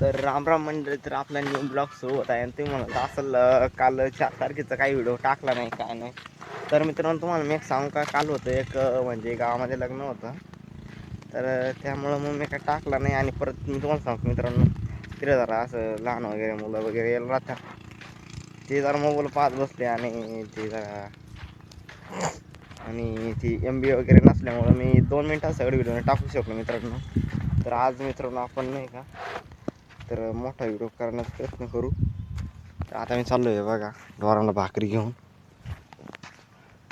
तर राम राम मंडळी तर आपला न्यू ब्लॉग सुरू होत आहे. आणि तुम्ही म्हणत असेल काल चार तारखेचा काही व्हिडिओ टाकला नाही काय नाही. तर मित्रांनो तुम्हाला मी एक सांगू का काल होतं एक म्हणजे गावामध्ये लग्न होतं. तर त्यामुळं मग मी काय टाकला नाही. आणि परत मी तुम्हाला सांगतो मित्रांनो तिथे जरा असं लहान वगैरे मुलं वगैरे यायला राहतात. ते जरा मोबाईल पाहत बसले आणि ते जरा आणि ती एम बी वगैरे नसल्यामुळं मी दोन मिनटात सगळे व्हिडिओ टाकू शकलो मित्रांनो. तर आज मित्रांनो आपण नाही का तर मोठा व्हिडिओ करण्याचा प्रयत्न करू. तर आता मी चाललो आहे बघा ढोरांना भाकरी घेऊन.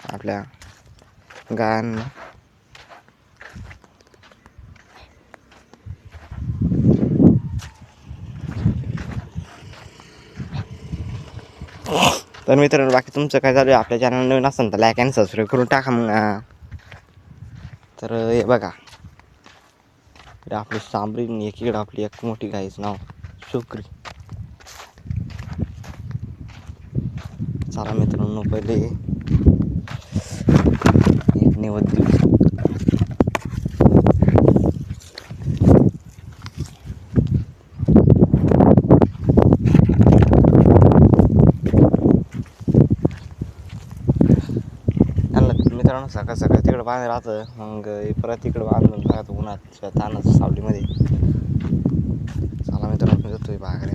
आपल्या गायांना. तर मित्रांनो बाकी तुमचं काय चालू आहे? आपल्या चॅनल नवीन असेल तर लाईक अँड सबस्क्राईब करून टाका मग. तर हे बघा इकडे आपली सांबरी आणि एकीकडे आपली एक मोठी गाईच नाव हो। शुक्री। चला मित्रांनो पहिले एक निवद देऊ मित्रांनो सकाळ सकाळ तिकडं बांध राहतं. मग परत तिकडं बांधून राहतं उन्हात तानाचं सावलीमध्ये. चला मित्रांनो जातोय बाहेर